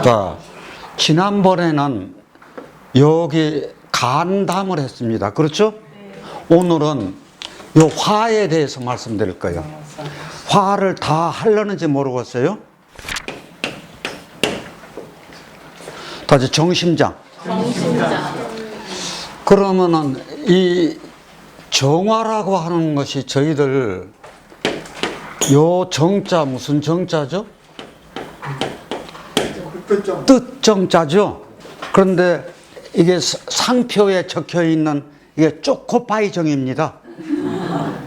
자, 지난번에는 여기 간담을 했습니다. 그렇죠? 오늘은 요 화에 대해서 말씀드릴 거예요. 화를 다 하려는지 모르겠어요. 다시 정심장. 그러면은 이 정화라고 하는 것이 저희들 요 정자 무슨 정자죠? 뜻정자죠. 그런데 이게 사- 상표에 적혀 있는 이게 초코파이정입니다.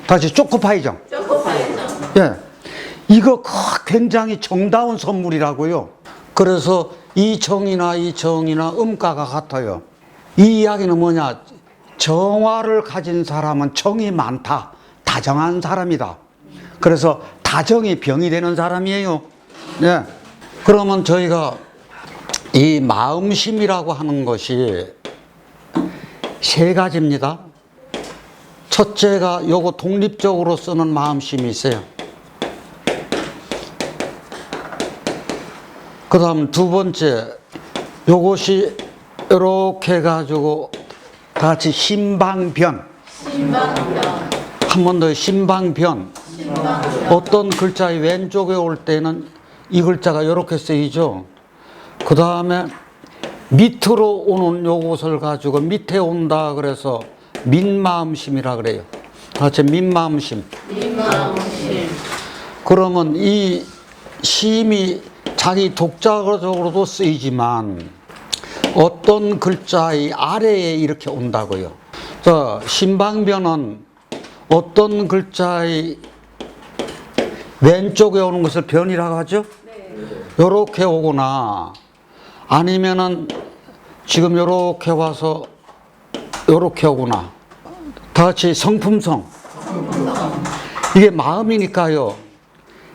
다시 초코파이정. 예. 이거 그 굉장히 정다운 선물이라고요. 그래서 이 정이나 이 정이나 음가가 같아요. 이 이야기는 뭐냐? 정화를 가진 사람은 정이 많다. 다정한 사람이다. 그래서 다정이 병이 되는 사람이에요. 예. 그러면 저희가 이 마음심이라고 하는 것이 세 가지입니다. 첫째가 요거 독립적으로 쓰는 마음심이 있어요. 그 다음 두 번째, 요것이 이렇게 해가지고 다 같이 신방변. 한 번더 신방변. 어떤 글자의 왼쪽에 올 때는 이 글자가 이렇게 쓰이죠. 그 다음에 밑으로 오는 요것을 가지고 밑에 온다 그래서 민마음심이라 그래요. 같이 민마음심. 그러면 이 심이 자기 독자적으로도 쓰이지만 어떤 글자의 아래에 이렇게 온다고요. 자, 신방변은 어떤 글자의 왼쪽에 오는 것을 변이라고 하죠? 요렇게 오거나 아니면은 지금 요렇게 와서 요렇게 오거나. 다 같이 성품성. 이게 마음이니까요.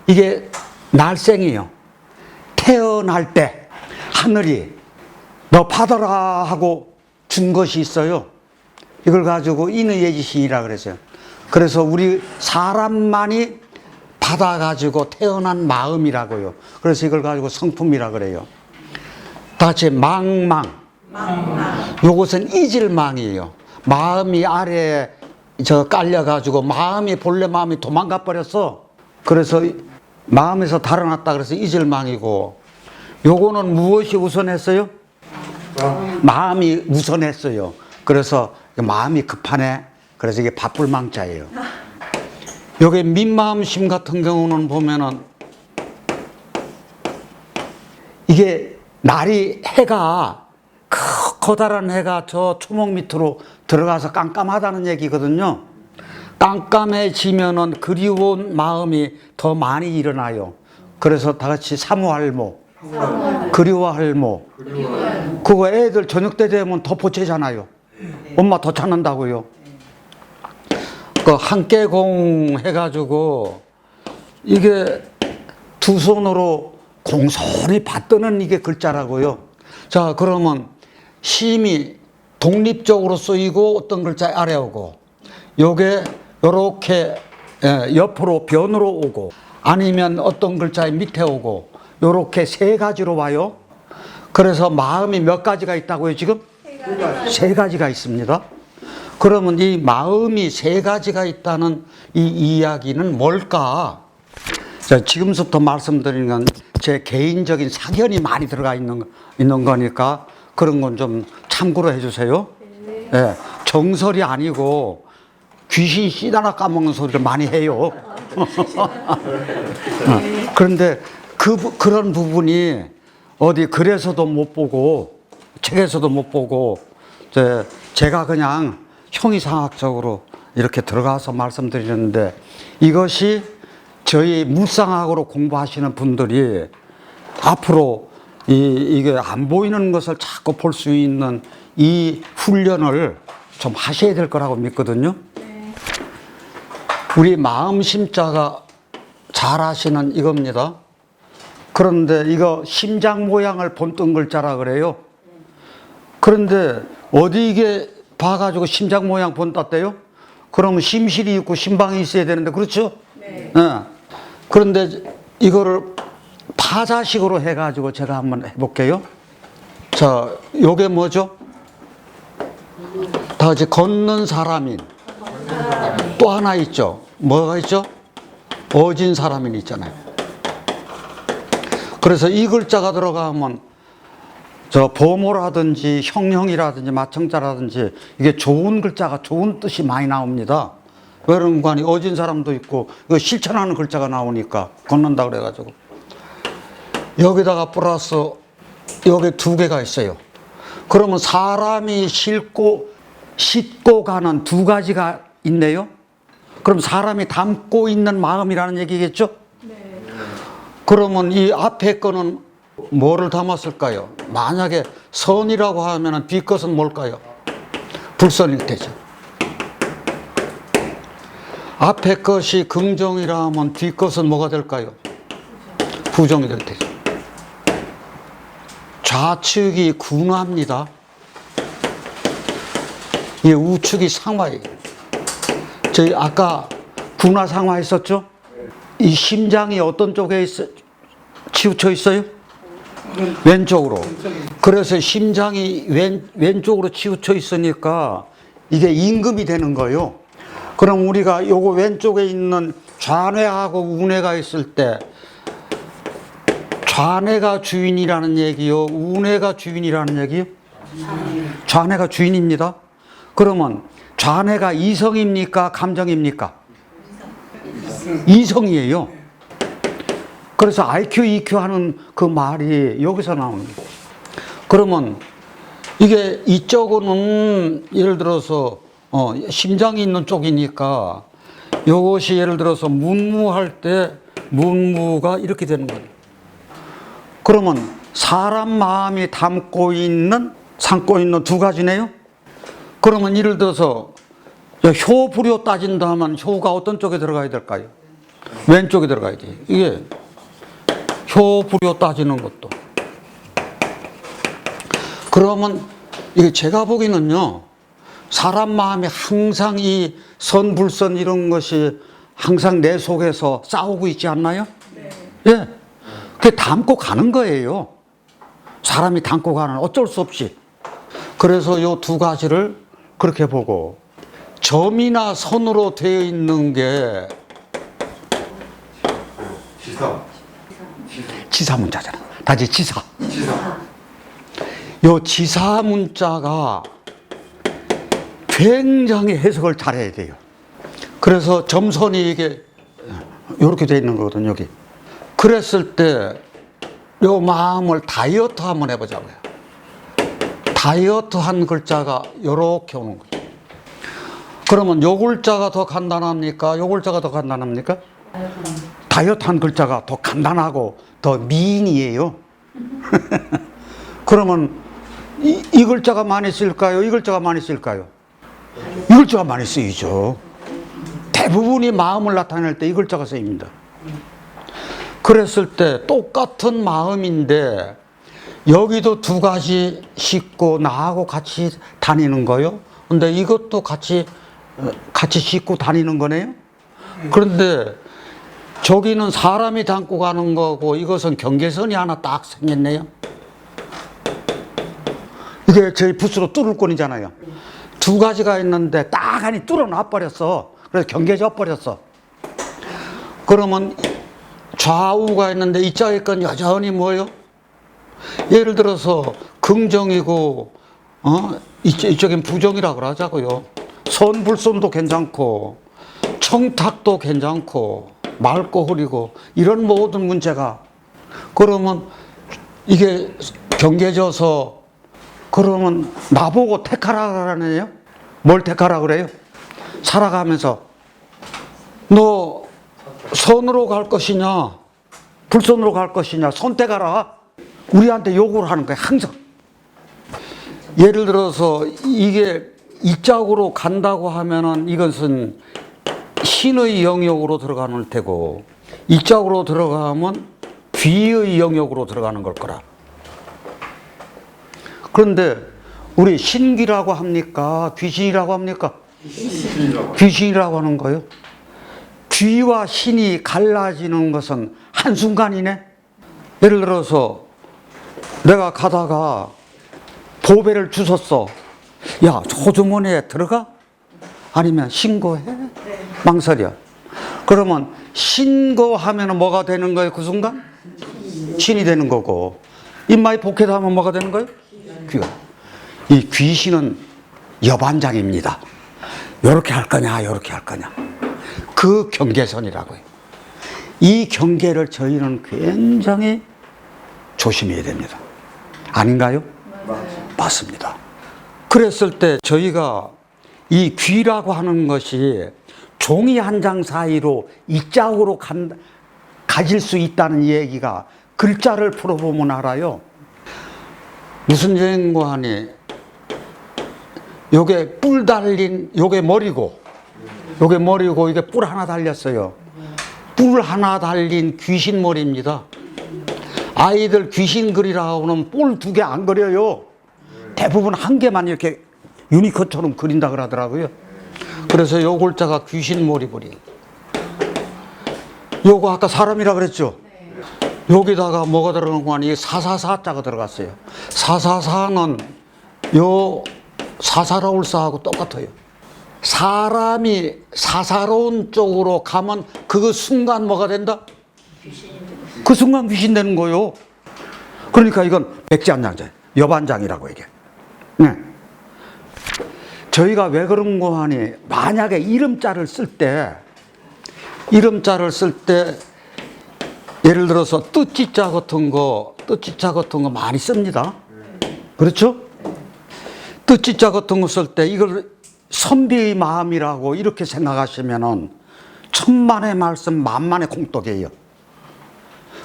이게 날생이에요. 태어날 때 하늘이 너 받아라 하고 준 것이 있어요. 이걸 가지고 인의 예지신이라 그랬어요. 그래서 우리 사람만이 받아가지고 태어난 마음이라고요. 그래서 이걸 가지고 성품이라 그래요. 다 같이 망망. 요것은 이질망이에요. 마음이 아래에 저 깔려가지고 마음이 본래 마음이 도망가 버렸어. 그래서 마음에서 달아났다 그래서 이질망이고 요거는 무엇이 우선했어요? 마음이 우선했어요. 그래서 마음이 급하네. 그래서 이게 바쁠 망자예요. 여기 민마음심 같은 경우는 보면은 이게 날이 해가 크- 커다란 해가 저 초목 밑으로 들어가서 깜깜하다는 얘기거든요. 깜깜해지면은 그리운 마음이 더 많이 일어나요. 그래서 다 같이 사무할모, 그리워할모. 그거 애들 저녁 때 되면 더 보채잖아요. 엄마 더 찾는다고요. 그 한깨공 해가지고 이게 두 손으로 공손히 받드는 이게 글자라고요. 자, 그러면 심이 독립적으로 쓰이고 어떤 글자 아래 오고 요게 요렇게 예, 옆으로 변으로 오고 아니면 어떤 글자의 밑에 오고 요렇게 세 가지로 와요. 그래서 마음이 몇 가지가 있다고요, 지금? 세 가지가 있습니다. 그러면 이 마음이 세 가지가 있다는 이 이야기는 뭘까? 자, 지금부터 말씀드리는 건 제 개인적인 사견이 많이 들어가 있는, 있는 거니까 그런 건 좀 참고로 해주세요. 예, 정설이 아니고 귀신 씨다나 까먹는 소리를 많이 해요. 어, 그런데 그, 부- 그런 부분이 어디 글에서도 못 보고 책에서도 못 보고 제, 제가 그냥 형이상학적으로 이렇게 들어가서 말씀드리는데 이것이 저희 물상학으로 공부하시는 분들이 앞으로 이, 이게 안 보이는 것을 자꾸 볼 수 있는 이 훈련을 좀 하셔야 될 거라고 믿거든요. 우리 마음 심자가 잘 하시는 이겁니다. 그런데 이거 심장 모양을 본뜬 글자라 그래요. 그런데 어디 이게 봐가지고 심장 모양 본땄대요? 그러면 심실이 있고 심방이 있어야 되는데 그렇죠? 네. 그런데 이거를 사자식으로 해가지고 제가 한번 해볼게요. 자, 요게 뭐죠? 다 같이 걷는 사람인. 또 하나 있죠. 뭐가 있죠? 어진 사람인 있잖아요. 그래서 이 글자가 들어가면 저 보모라든지 형형이라든지 마청자라든지 이게 좋은 글자가 좋은 뜻이 많이 나옵니다. 하니 어진 사람도 있고 이거 실천하는 글자가 나오니까 걷는다 그래가지고 여기다가 플러스 여기 두 개가 있어요. 그러면 사람이 싣고 싣고 가는 두 가지가 있네요. 그럼 사람이 담고 있는 마음이라는 얘기겠죠? 그러면 이 앞에 거는 뭐를 담았을까요? 만약에 선이라고 하면 뒤것은 뭘까요? 불선일 테죠. 앞에 것이 긍정이라면 뒤 것은 뭐가 될까요? 부정이 될 테죠. 좌측이 군화입니다. 이 우측이 상화예요. 저희 아까 군화 상화 했었죠? 이 심장이 어떤 쪽에 있어, 치우쳐 있어요? 왼쪽으로. 그래서 심장이 왼, 왼쪽으로 치우쳐 있으니까 이게 임금이 되는 거예요. 그럼 우리가 요거 왼쪽에 있는 좌뇌하고 우뇌가 있을 때 좌뇌가 주인이라는 얘기요, 우뇌가 주인이라는 얘기요? 좌뇌가 주인입니다. 그러면 좌뇌가 이성입니까? 감정입니까? 이성이에요. 그래서 IQ, EQ 하는 그 말이 여기서 거예요. 그러면 이게 이쪽은 예를 들어서 어, 심장이 있는 쪽이니까 이것이 예를 들어서 문무할 때 문무가 이렇게 되는 거예요. 그러면 사람 마음이 담고 있는 삼고 있는 두 가지네요. 그러면 예를 들어서 효 불효 따진다 하면 효가 어떤 쪽에 들어가야 될까요? 왼쪽에 들어가야지. 이게 효 불효 따지는 것도. 그러면 이게 제가 보기는요. 사람 마음이 항상 이 선불선 이런 것이 항상 내 속에서 싸우고 있지 않나요? 예. 그게 담고 가는 거예요. 사람이 담고 가는 어쩔 수 없이. 그래서 요 두 가지를 그렇게 보고 점이나 선으로 되어 있는 게 지사. 지사 문자잖아. 다시 지사. 지사. 요 지사 문자가 굉장히 해석을 잘해야 돼요. 그래서 점선이 이게 이렇게 돼 있는 거거든요, 여기. 그랬을 때 요 마음을 다이어트 한번 해보자고요. 다이어트 한 글자가 요렇게 오는 거예요. 그러면 요 글자가 더 간단합니까? 요 글자가 더 간단합니까? 다이어트 한 글자가 더 간단하고 더 미인이에요. 그러면 이, 이 글자가 많이 쓸까요? 이 글자가 많이 쓸까요? 이 글자가 많이 쓰이죠. 대부분이 마음을 나타낼 때 이 글자가 쓰입니다. 그랬을 때 똑같은 마음인데 여기도 두 가지 싣고 나하고 같이 다니는 거요. 근데 이것도 같이 어, 같이 싣고 다니는 거네요. 그런데 저기는 사람이 담고 가는 거고 이것은 경계선이 하나 딱 생겼네요. 이게 저희 붓으로 뚫을 권이잖아요. 두 가지가 있는데 딱 하니 뚫어놔 버렸어. 그래서 경계져 버렸어. 그러면 좌우가 있는데 이쪽에 건 여전히 뭐요? 예를 들어서 긍정이고 어 이쪽, 이쪽엔 부정이라 그러자고요. 선불선도 괜찮고 청탁도 괜찮고 맑고 흐리고 이런 모든 문제가 그러면 이게 경계져서 그러면 나보고 택하라 그러네요. 뭘 택하라 그래요? 살아가면서 너 선으로 갈 것이냐, 불선으로 갈 것이냐 선택하라. 우리한테 요구를 하는 거야 항상. 예를 들어서 이게 이쪽으로 간다고 하면은 이것은 신의 영역으로 들어가는 테고 이쪽으로 들어가면 귀의 영역으로 들어가는 걸 거라. 그런데 우리 신기라고 합니까? 귀신이라고 합니까? 신이라고. 귀신이라고 하는 거요. 귀와 신이 갈라지는 것은 한순간이네. 예를 들어서 내가 가다가 보배를 주웠어. 야, 조주머니에 들어가? 아니면 신고해? 망설여. 그러면 신고하면 뭐가 되는 거예요, 그 순간? 신이 되는 거고. 입마에 복해하면 뭐가 되는 거예요? 귀가. 이 귀신은 여반장입니다. 요렇게 할 거냐, 요렇게 할 거냐. 그 경계선이라고요. 이 경계를 저희는 굉장히 조심해야 됩니다. 아닌가요? 맞습니다. 그랬을 때 저희가 이 귀라고 하는 것이 종이 한 장 사이로 이짝으로 간, 가질 수 있다는 얘기가 글자를 풀어보면 알아요. 무슨 여행관이 요게 뿔 달린 요게 머리고 요게 머리고 이게 뿔 하나 달렸어요. 뿔 하나 달린 귀신 머리입니다. 아이들 귀신 그리라고는 뿔 두 개 안 그려요. 대부분 한 개만 이렇게 유니콘처럼 그린다 그러더라고요. 그래서 요 글자가 귀신 머리뿔이. 요거 아까 사람이라 그랬죠? 여기다가 뭐가 들어간 거 아니 사사사자가 들어갔어요. 사사사는 요 사사로울사하고 똑같아요. 사람이 사사로운 쪽으로 가면 그 순간 뭐가 된다? 그 순간 귀신 되는 거요. 그러니까 이건 백지한장자, 여반장이라고 이게. 네. 저희가 왜 그런 거 하니 만약에 이름자를 쓸 때 이름자를 쓸때 예를 들어서 뜻지자 같은 거 뜻지자 같은 거 많이 씁니다. 그렇죠? 뜻지자 같은 거 쓸 때 이걸 선비의 마음이라고 이렇게 생각하시면은 천만의 말씀 만만의 공덕이에요.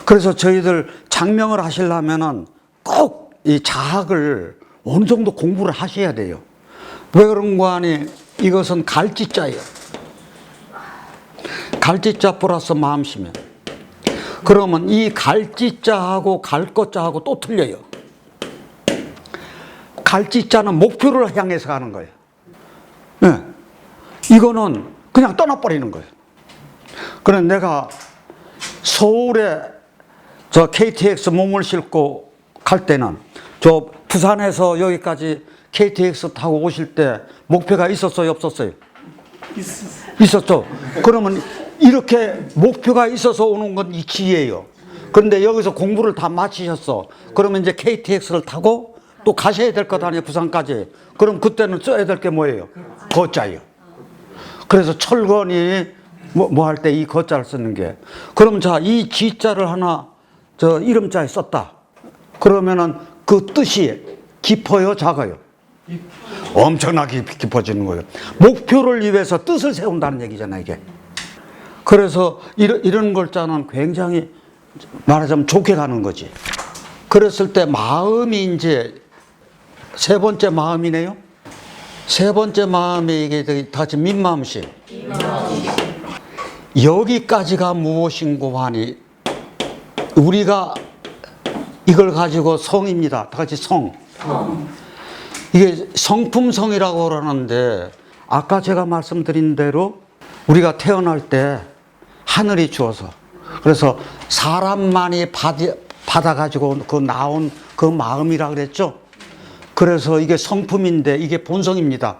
그래서 저희들 장명을 하시려면은 꼭 이 자학을 어느 정도 공부를 하셔야 돼요. 왜 그런 거 아니? 이것은 갈지자예요. 갈지자 플러스 마음씨면. 그러면 이 갈지자하고 갈것자하고 또 틀려요. 갈지자는 목표를 향해서 가는 거예요. 네. 이거는 그냥 떠나버리는 거예요. 그래 내가 서울에 저 KTX 몸을 싣고 갈 때는 저 부산에서 여기까지 KTX 타고 오실 때 목표가 있었어요, 없었어요? 있었죠. 그러면 이렇게 목표가 있어서 오는 건 이치예요. 그런데 여기서 공부를 다 마치셨어. 그러면 이제 KTX를 타고 또 가셔야 될 것 아니에요, 부산까지. 그럼 그때는 써야 될 게 뭐예요? 거자예요. 그래서 철건이 뭐할 때 이 거자를 쓰는 게. 그럼 자, 이 지자를 하나 저 이름자에 썼다. 그러면은 그 뜻이 깊어요, 작아요? 엄청나게 깊어지는 거예요. 목표를 위해서 뜻을 세운다는 얘기잖아요, 이게. 그래서 이런, 이런 글자는 굉장히 말하자면 좋게 가는 거지. 그랬을 때 마음이 이제 세 번째 마음이네요. 세 번째 마음이 이게 되게 다 같이 민마음씨. 여기까지가 무엇인고 하니 우리가 이걸 가지고 성입니다. 다 같이 성. 이게 성품성이라고 그러는데 아까 제가 말씀드린 대로 우리가 태어날 때 하늘이 주어서 그래서 사람만이 받아, 받아가지고 그 나온 그 마음이라 그랬죠. 그래서 이게 성품인데 이게 본성입니다.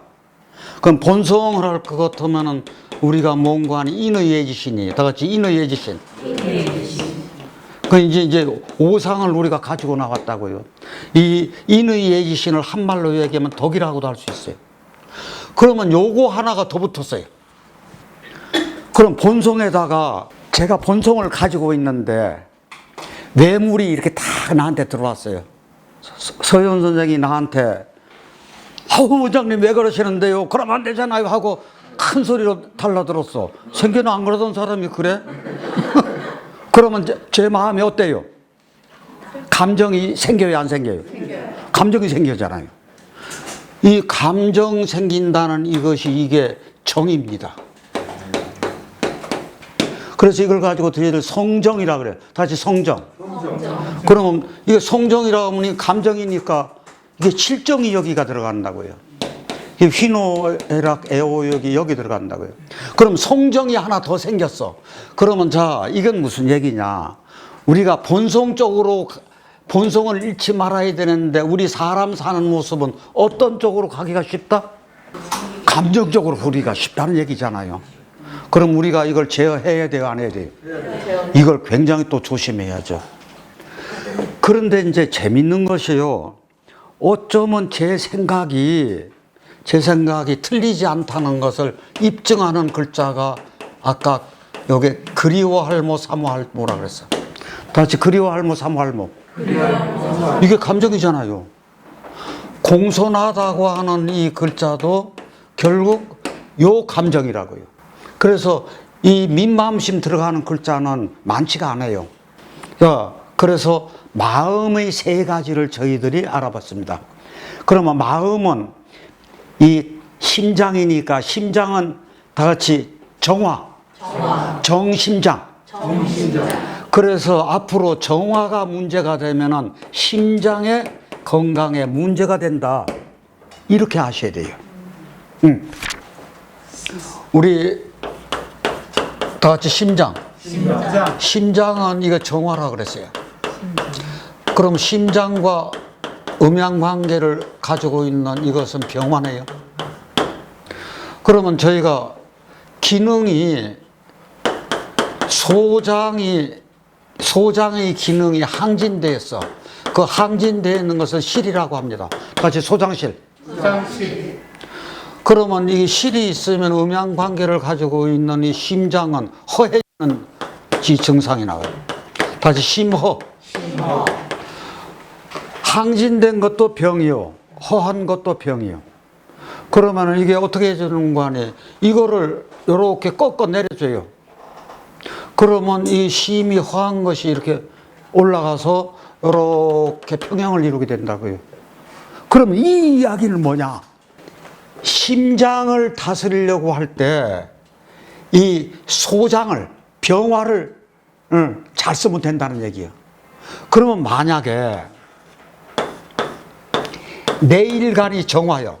그럼 본성을 할 것 같으면은 우리가 하니 인의의 지신이 다 같이 인의의 지신. 그 이제 이제 오상을 우리가 가지고 나왔다고요. 이 인의의 지신을 한 말로 얘기하면 덕이라고도 할 수 있어요. 그러면 요거 하나가 더 붙었어요. 그럼 본성에다가 제가 본성을 가지고 있는데 뇌물이 이렇게 다 나한테 들어왔어요. 서- 서현 선생이 나한테 아우 원장님 왜 그러시는데요? 그러면 안 되잖아요 하고 큰 소리로 달라들었어. 생겨는 안 그러던 사람이 그래? 그러면 제, 제 마음이 어때요? 감정이 생겨요, 안 생겨요? 감정이 생겨잖아요. 이 감정 생긴다는 이것이 이게 정입니다. 그래서 이걸 가지고 저희들 성정이라 그래요. 다시 성정. 그러면 이게 성정이라고 하면 감정이니까 이게 칠정이 여기가 들어간다고요. 이 휘노에락 애오역이 여기 들어간다고요. 그럼 성정이 하나 더 생겼어. 그러면 자, 이건 무슨 얘기냐. 우리가 본성적으로 본성을 잃지 말아야 되는데 우리 사람 사는 모습은 어떤 쪽으로 가기가 쉽다? 감정적으로 우리가 쉽다는 얘기잖아요. 그럼 우리가 이걸 제어해야 돼요, 안 해야 돼요? 이걸 굉장히 또 조심해야죠. 그런데 이제 재밌는 것이요. 어쩌면 제 생각이 제 생각이 틀리지 않다는 것을 입증하는 글자가 아까 여기 그리워할모 사모할모라 그랬어. 다시 그리워할모 사모할모. 이게 감정이잖아요. 공손하다고 하는 이 글자도 결국 요 감정이라고요. 그래서 이 민마음심 들어가는 글자는 많지가 않아요. 야, 그래서 마음의 세 가지를 저희들이 알아봤습니다. 그러면 마음은 이 심장이니까 심장은 다 같이 정화, 정심장. 그래서 앞으로 정화가 문제가 되면은 심장의 건강에 문제가 된다. 이렇게 아셔야 돼요. 응. 우리 다 같이 심장. 심장은 이거 정화라 그랬어요. 그럼 심장과 음양 관계를 가지고 있는 이것은 병화네요. 그러면 저희가 기능이 소장이 소장의 기능이 항진되어 있어. 그 항진되어 있는 것을 실이라고 합니다. 같이 소장실. 그러면 이 실이 있으면 음양 관계를 가지고 있는 이 심장은 허해지는 지 증상이 나와요. 다시 심허. 항진된 것도 병이요. 허한 것도 병이요. 그러면 이게 어떻게 해주는 거 아니에요? 이거를 이렇게 꺾어 내려줘요. 그러면 이 심이 허한 것이 이렇게 올라가서 이렇게 평형을 이루게 된다고요. 그럼 이 이야기는 뭐냐? 심장을 다스리려고 할 때 이 소장을 병화를 응, 잘 쓰면 된다는 얘기예요. 그러면 만약에 내일간이 정화요.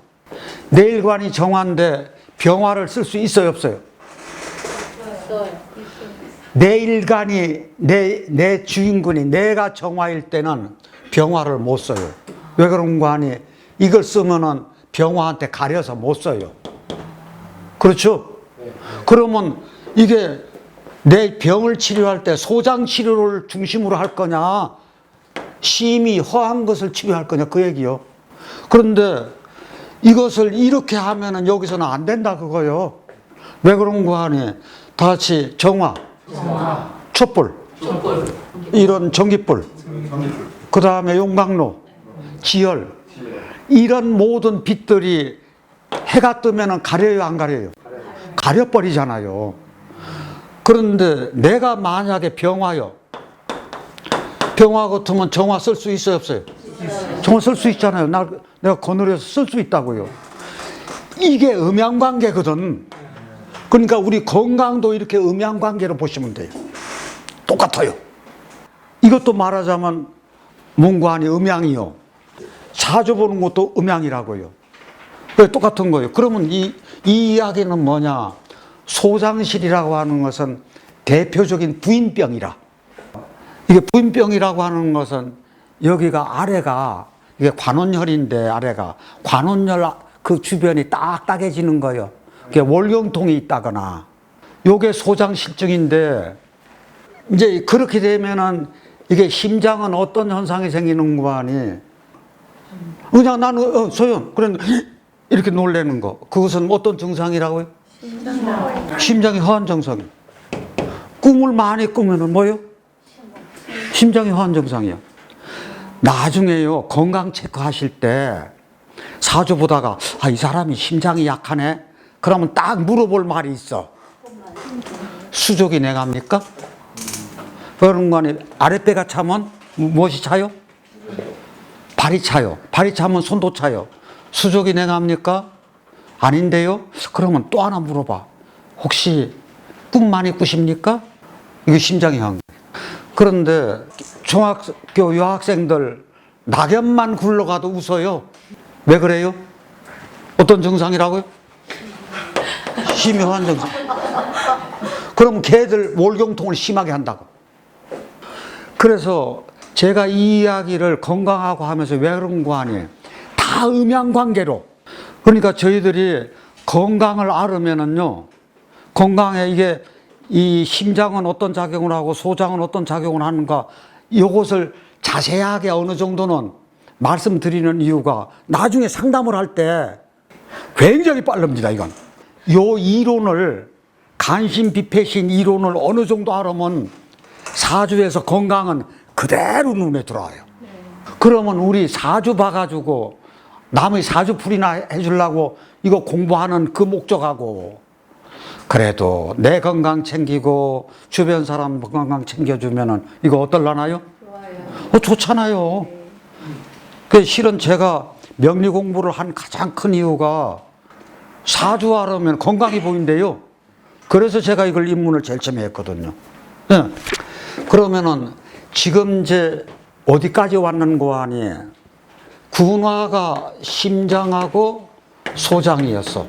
내일간이 정화인데 병화를 쓸 수 있어요, 없어요? 내일간이 내, 내 주인군이 내가 정화일 때는 병화를 못 써요. 왜 그런 거 아니? 이걸 쓰면은 병화한테 가려서 못 써요. 그렇죠? 그러면 이게 내 병을 치료할 때 소장 치료를 중심으로 할 거냐? 심이 허한 것을 치료할 거냐? 그 얘기요. 그런데 이것을 이렇게 하면은 여기서는 안 된다 그거요. 왜 그런 거 아니? 다 같이 정화, 촛불, 이런 전기불, 그 다음에 용광로, 지열, 이런 모든 빛들이 해가 뜨면은 가려요, 안 가려요? 가려버리잖아요. 그런데 내가 만약에 병화요. 병화 같으면 정화 쓸 수 있어요, 없어요? 정화 쓸 수 있잖아요. 나, 내가 거느려서 쓸 수 있다고요. 이게 음양관계거든. 그러니까 우리 건강도 이렇게 음양관계로 보시면 돼요. 똑같아요. 이것도 말하자면 문관이 음양이요. 사주 보는 것도 음양이라고요. 왜 똑같은 거예요? 그러면 이, 이 이야기는 뭐냐? 소장실이라고 하는 것은 대표적인 부인병이라. 이게 부인병이라고 하는 것은 여기가 아래가 이게 관원혈인데 아래가 관원혈 그 주변이 딱딱해지는 거예요. 그게 월경통이 있다거나 요게 소장실증인데 이제 그렇게 되면은 이게 심장은 어떤 현상이 생기는 거 아니? 그냥 나는 어, 소연 그런 이렇게 놀래는 거 그것은 어떤 증상이라고요? 심장이 허한 증상. 꿈을 많이 꾸면은 뭐요? 심장이 허한 증상이야. 나중에요 건강 체크하실 때 사주 보다가 아 이 사람이 심장이 약하네. 그러면 딱 물어볼 말이 있어. 수족이 내갑니까? 그런 거니 아랫배가 차면 무엇이 차요? 발이 차요. 발이 차면 손도 차요. 수족이 내갑니까? 아닌데요? 그러면 또 하나 물어봐. 혹시 꿈 많이 꾸십니까? 이게 심장이 한. 그런데 중학교 여학생들 낙엽만 굴러가도 웃어요. 왜 그래요? 어떤 증상이라고요? 심한 증상. 그럼 걔들 월경통을 심하게 한다고. 그 그래서 제가 이 이야기를 건강하고 하면서 왜 그런 거 아니에요? 다 음양관계로. 그러니까 저희들이 건강을 알으면은요, 건강에 이게 이 심장은 어떤 작용을 하고 소장은 어떤 작용을 하는가, 이것을 자세하게 어느 정도는 말씀드리는 이유가 나중에 상담을 할 때 굉장히 빠릅니다, 이건. 요 이론을, 간신, 비폐신 이론을 어느 정도 알으면 사주에서 건강은 그대로 눈에 들어와요. 그러면 우리 사주 봐가지고 남의 사주 풀이나 해주려고 이거 공부하는 그 목적하고 그래도 내 건강 챙기고 주변 사람 건강 챙겨주면은 이거 어떨라나요? 어, 좋잖아요. 그 실은 제가 명리 공부를 한 가장 큰 이유가 사주 알으면 건강이 보인대요. 그래서 제가 이걸 입문을 제일 처음에 했거든요. 예. 그러면은 지금 이제 어디까지 왔는 거 아니에요? 군화가 심장하고 소장이었어.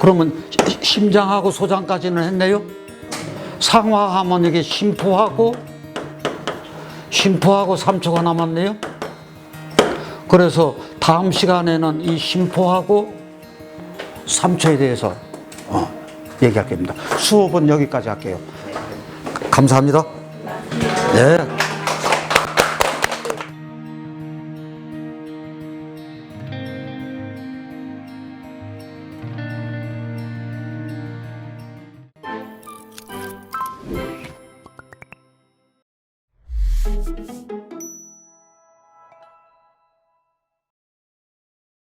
그러면 시- 심장하고 소장까지는 했네요. 상화하면 이게 심포하고 심포하고 삼초가 남았네요. 그래서 다음 시간에는 이 심포하고 삼초에 대해서 어, 얘기할 겁니다. 수업은 여기까지 할게요. 감사합니다. 네.